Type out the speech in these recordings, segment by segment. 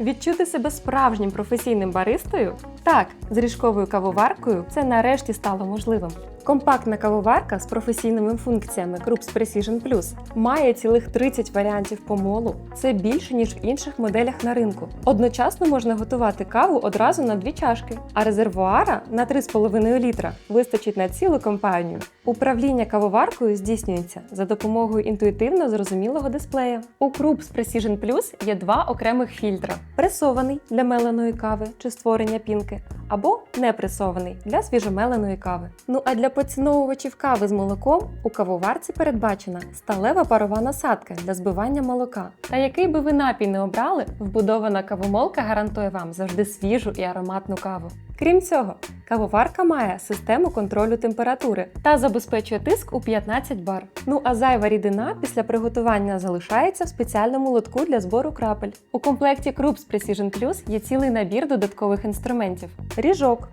Відчути себе справжнім професійним баристою? Так, з ріжковою кавоваркою це нарешті стало можливим. Компактна кавоварка з професійними функціями Krups Precision Plus має цілих 30 варіантів помолу. Це більше ніж в інших моделях на ринку. Одночасно можна готувати каву одразу на дві чашки, а резервуара на 3,5 літра вистачить на цілу компанію. Управління кавоваркою здійснюється за допомогою інтуїтивно зрозумілого дисплея. У Krups Precision Plus є два окремих фільтра: пресований для меленої кави чи створення пінки, або непресований для свіжомеленої кави. Ну а для поціновувачів кави з молоком у кавоварці передбачена сталева парова насадка для збивання молока. Та який би ви напій не обрали, вбудована кавомолка гарантує вам завжди свіжу і ароматну каву. Крім цього, кавоварка має систему контролю температури та забезпечує тиск у 15 бар. Ну а зайва рідина після приготування залишається в спеціальному лотку для збору крапель. У комплекті Krups Precision Plus є цілий набір додаткових інструментів: ріжок,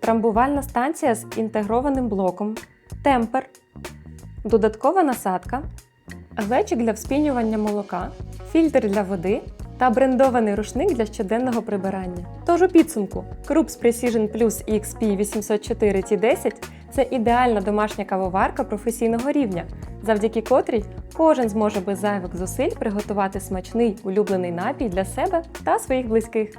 трамбувальна станція з інтегрованим блоком, темпер, додаткова насадка, глечик для вспінювання молока, фільтр для води та брендований рушник для щоденного прибирання. Тож у підсумку Krups Precision Plus XP 804 T10 це ідеальна домашня кавоварка професійного рівня, завдяки котрій кожен зможе без зайвих зусиль приготувати смачний улюблений напій для себе та своїх близьких.